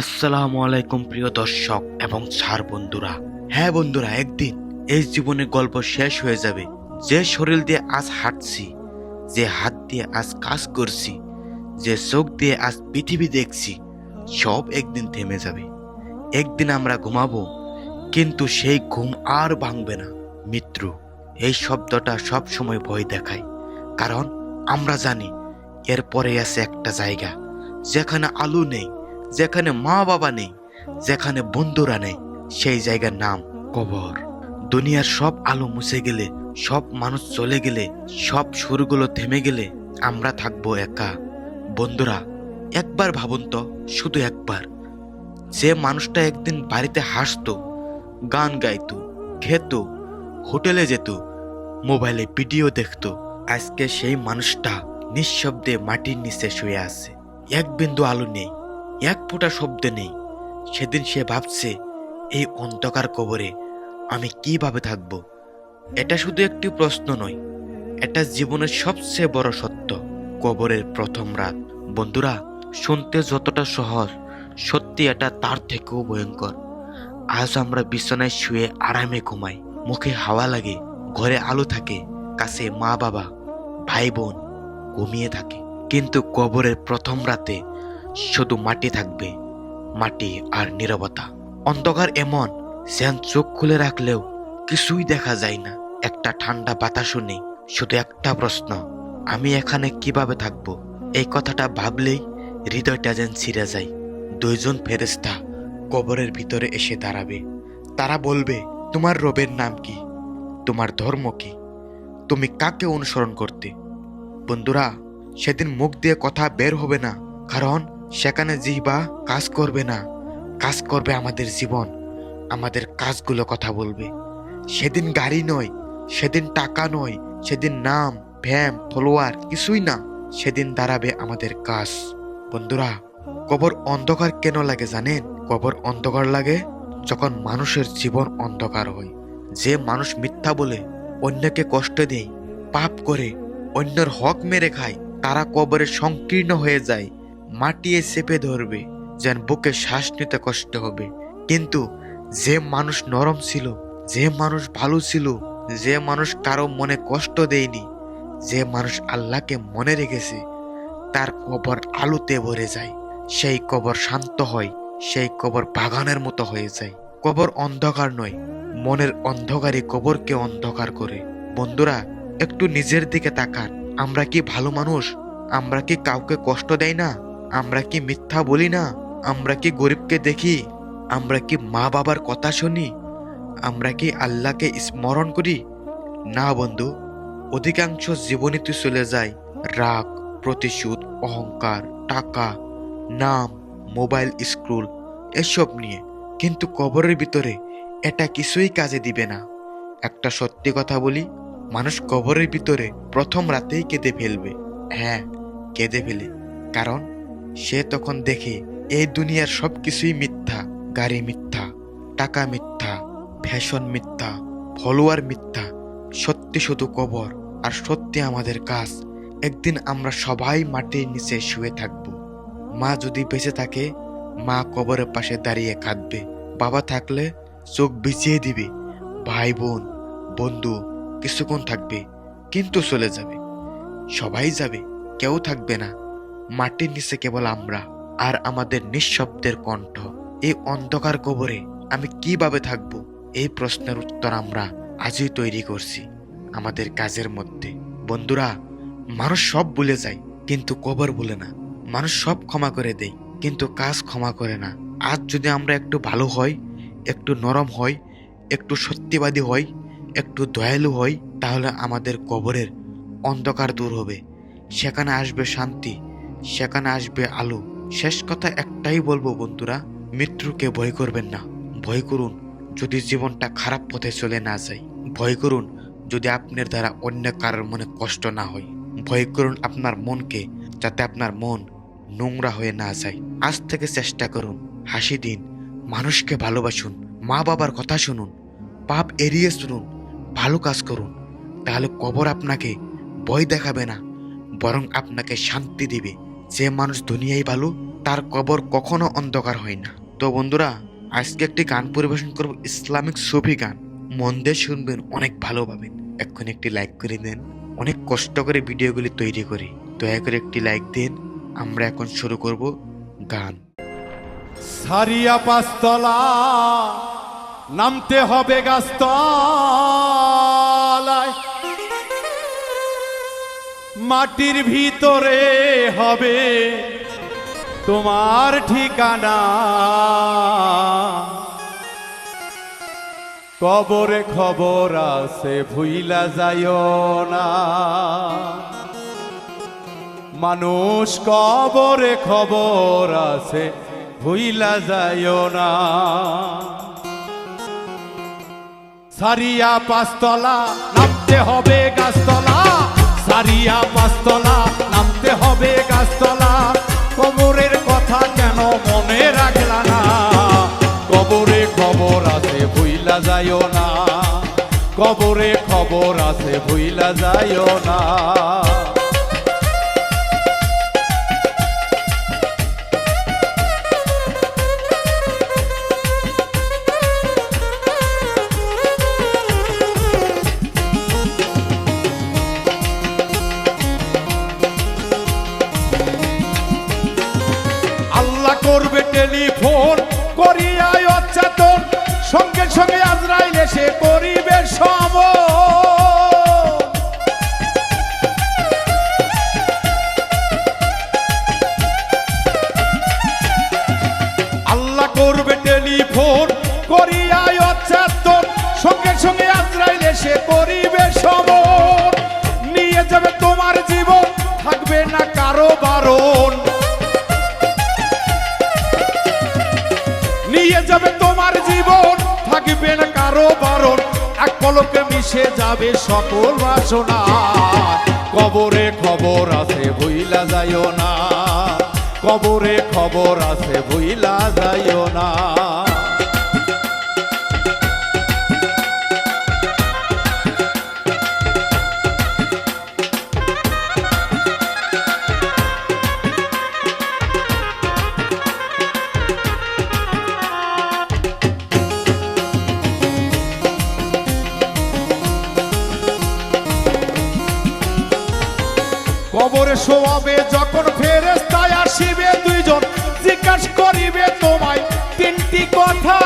আসসালামু আলাইকুম প্রিয় দর্শক এবং ছাড় বন্ধুরা। হ্যাঁ বন্ধুরা, একদিন এই জীবনের গল্প শেষ হয়ে যাবে। যে শরীর দিয়ে আজ হাঁটছি, যে হাত দিয়ে আজ কাজ করছি, যে চোখ দিয়ে আজ পৃথিবী দেখছি, সব একদিন থেমে যাবে। একদিন আমরা ঘুমাবো, কিন্তু সেই ঘুম আর ভাঙবে না। মৃত্যু এই শব্দটা সব সময় ভয় দেখায়, কারণ আমরা জানি এরপরে আছে একটা জায়গা, যেখানে আলো নেই যেখানে মা বাবা নেই, যেখানে বন্ধুরা নেই, সেই জায়গার নাম কবর। দুনিয়ার সব আলো মুছে গেলে, সব মানুষ চলে গেলে, সব সুরগুলো থেমে গেলে আমরা থাকব একা। বন্ধুরা, একবার ভাবুন তো, শুধু একবার। যে মানুষটা একদিন বাড়িতে হাসতো, গান গাইতো, খেত, হোটেলে যেত, মোবাইলে ভিডিও দেখতো, আজকে সেই মানুষটা নিঃশব্দে মাটির নিচে শুয়ে আছে। এক বিন্দু আলো নেই। এক ফোঁটা শব্দ নেই। সেদিন সে ভাবছে, এই অন্ধকার কবরে আমি কীভাবে থাকব? এটা শুধু একটি প্রশ্ন নয়, এটা জীবনের সবচেয়ে বড় সত্য। কবরের প্রথম রাত। বন্ধুরা, শুনতে যতটা সহজ, সত্যি এটা তার থেকেও ভয়ঙ্কর। আজ আমরা বিছানায় শুয়ে আরামে ঘুমাই। মুখে হাওয়া লাগে, ঘরে আলো থাকে, কাছে মা বাবা ভাই বোন ঘুমিয়ে থাকে। কিন্তু কবরের প্রথম রাতে শুধু মাটি থাকবে, মাটি আর নীরবতা। অন্ধকার এমন যেন চোখ খুলে রাখলেও কিছুই দেখা যায় না। একটা ঠান্ডা বাতাসও নেই, শুধু একটা প্রশ্ন, আমি এখানে কীভাবে থাকব? এই কথাটা ভাবলেই হৃদয়টা যেন ছিঁড়ে যায়। দুইজন ফেরেস্তা কবরের ভিতরে এসে দাঁড়াবে। তারা বলবে, তোমার রবের নাম কি? তোমার ধর্ম কি? তুমি কাকে অনুসরণ করতে? বন্ধুরা, সেদিন মুখ দিয়ে কথা বের হবে না, কারণ সেখানে জিহবা কাজ করবে না, কাজ করবে আমাদের জীবন, আমাদের কাজগুলো কথা বলবে। সেদিন গাড়ি নয়, সেদিন টাকা নয়, সেদিন নাম, ভ্যাম, ফলোয়ার কিছুই না, সেদিন দাঁড়াবে আমাদের কাজ। বন্ধুরা, কবর অন্ধকার কেন লাগে জানেন? কবর অন্ধকার লাগে যখন মানুষের জীবন অন্ধকার হয়। যে মানুষ মিথ্যা বলে, অন্যকে কষ্ট দেয়, পাপ করে, অন্যের হক মেরে খায়, তারা কবরে সংকীর্ণ হয়ে যায়। মাটিয়ে চেপে ধরবে, যেন বুকে শ্বাস নিতে কষ্ট হবে। কিন্তু যে মানুষ নরম ছিল, যে মানুষ ভালো ছিল, যে মানুষ কারও মনে কষ্ট দেয়নি, যে মানুষ আল্লাহকে মনে রেখেছে, তার কবর আলোতে ভরে যায়। সেই কবর শান্ত হয়, সেই কবর বাগানের মতো হয়ে যায়। কবর অন্ধকার নয়, মনের অন্ধকারই কবরকে অন্ধকার করে। বন্ধুরা, একটু নিজের দিকে তাকান। আমরা কি ভালো মানুষ? আমরা কি কাউকে কষ্ট দেয় না? আমরা কি মিথ্যা বলি না? আমরা কি গরিবকে দেখি? আমরা কি মা বাবার কথা শুনি? আমরা কি আল্লাহকে স্মরণ করি? না বন্ধু, অধিকাংশ জীবনীতে চলে যায়। রাগ, প্রতিশোধ, অহংকার, টাকা, নাম, মোবাইল, স্ক্রুল, এসব নিয়ে। কিন্তু কবরের ভিতরে এটা কিছুই কাজে দিবে না। একটা সত্যি কথা বলি, মানুষ কবরের ভিতরে প্রথম রাতেই কেঁদে ফেলবে। হ্যাঁ কেঁদে ফেলে। কারণ সে তখন দেখে, এই দুনিয়ার সব কিছুই মিথ্যা, গাড়ি মিথ্যা, টাকা মিথ্যা, ফ্যাশন মিথ্যা, ফলোয়ার মিথ্যা, সত্যি শুধু কবর আর সত্যি আমাদের কাজ। একদিন আমরা সবাই মাটির নিচে শুয়ে থাকব। মা যদি বেঁচে থাকে, মা কবরের পাশে দাঁড়িয়ে কাঁদবে। বাবা থাকলে চোখ বিছিয়ে দিবে। ভাই বোন, বন্ধু, কিছুক্ষণ থাকবে, কিন্তু চলে যাবে। সবাই যাবে, কেউ থাকবে না। মাটির নিচে কেবল আমরা আর আমাদের নিঃশব্দের কণ্ঠ। এই অন্ধকার কবরে আমি কীভাবে থাকব? এই প্রশ্নের উত্তর আমরা আজই তৈরি করছি আমাদের কাজের মধ্যে। বন্ধুরা, মানুষ সব ভুলে যায়, কিন্তু কবর ভুলে না। মানুষ সব ক্ষমা করে দেয়, কিন্তু কাজ ক্ষমা করে না। আজ যদি আমরা একটু ভালো হই, একটু নরম হই, একটু সত্যিবাদী হই, একটু দয়ালু হই, তাহলে আমাদের কবরের অন্ধকার দূর হবে। সেখানে আসবে শান্তি সেখানে আসবে আলো। শেষ কথা একটাই বলব বন্ধুরা, মৃত্যুকে ভয় করবেন না। ভয় করুন, যদি জীবনটা খারাপ পথে চলে না যায়। ভয় করুন, যদি আপনার দ্বারা অন্য কারোর মনে কষ্ট না হয়। ভয় করুন আপনার মনকে, যাতে আপনার মন নোংরা হয়ে না যায়। আজ থেকে চেষ্টা করুন, হাসি দিন, মানুষকে ভালোবাসুন মা বাবার কথা শুনুন, পাপ এড়িয়ে শুনুন ভালো কাজ করুন। তাহলে কবর আপনাকে ভয় দেখাবে না, বরং আপনাকে শান্তি দিবে। যে মানুষ দুনিয়ায় ভালো, তার কবর কখনো অন্ধকার হয় না। তো বন্ধুরা, আজকে একটি গান পরিবেশন করব, ইসলামিক সুফি গান। মন দিয়ে শুনবেন, অনেক ভালো পাবেন। এখন একটি লাইক করে দেন, অনেক কষ্ট করে ভিডিওগুলি তৈরি করি। দয়া করে একটি লাইক দিন, আমরা এখন শুরু করব গান। সারিয়া পাঁচতলা, নামতে হবে গাছতলায় মাটির ভিতরে হবে তোমার ঠিকানা। কবরে খবর আছে, ভুইলা যাইও না। মানুষ কবরে খবর আছে, ভুইলা যাইও না। সারিয়া পাঁচতলা নামতে হবে গাছতলা কবরে খবর আছে, ভুইলা যাইও না। আল্লাহ করবে টেলিফোন, করিয়াই অচেতন। সঙ্গে সঙ্গে আজরাইল এসে করিবে বারণ। নিয়ে যাবে তোমার জীবন, থাকবে না কারও বারণ। এক পলকে মিশে যাবে সকল বাসনা। কবরে খবর আছে, ভুইলা যাইও না। কবরে খবর আছে, ভুইলা যাইও না। শোয়াবে যখন ফেরেস্তায় আসিবে দুইজন, জিজ্ঞাস করিবে তোমায় তিনটি কথা।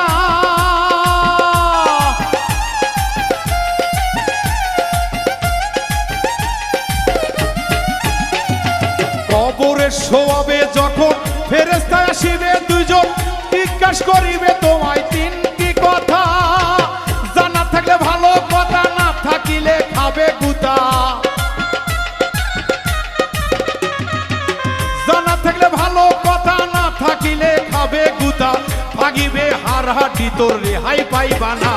কবরে শোয়াবে যখন ফেরেস্তায় আসিবে দুইজন, জিজ্ঞাস করিবে ভাগিবে হার হাটি তোর রেহাই পাইবা না।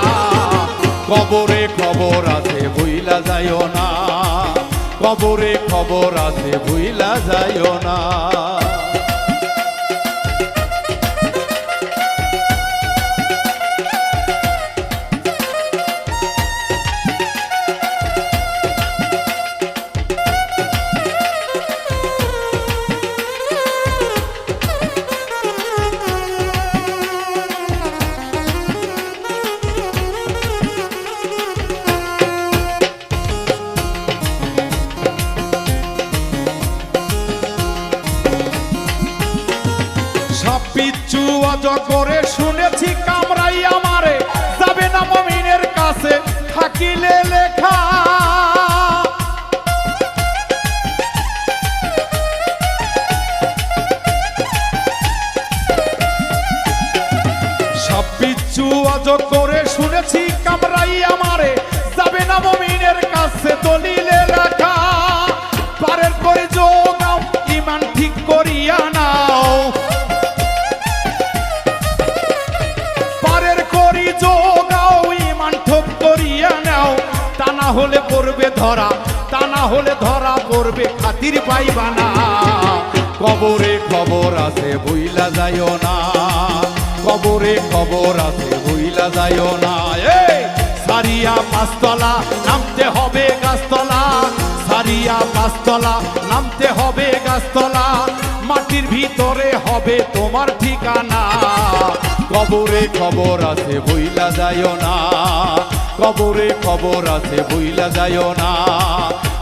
কবরে খবর আছে, ভুইলা যাইও না। কবরে খবর আছে, ভুইলা যাইও না। করে শুনেছি কামরাই আমারে, যাবে না মমিনের কাছে, থাকিলে লেখা। সাপিচ্ছু অজ করে শুনেছি কামরাই আমারে ধরা, তা না হলে ধরা পড়বে খাতির পাইবা না কবরে খবর আছে বইলা যাইও না। কবরে খবর আছে বইলা যাইও না। সারিয়া পাঁচতলা নামতে হবে গাছতলা। সারিয়া পাঁচতলা নামতে হবে গাছতলা। মাটির ভিতরে হবে তোমার ঠিকানা। কবরে খবর আছে বইলা যাইও না। কবরে খবর আছে বইলা যায় না।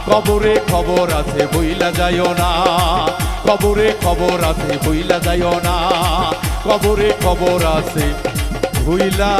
কবরে খবর আছে বইলা যায় না। কবরে খবর আছে বইলা যায় না। কবরে খবর আছে, ভুইলা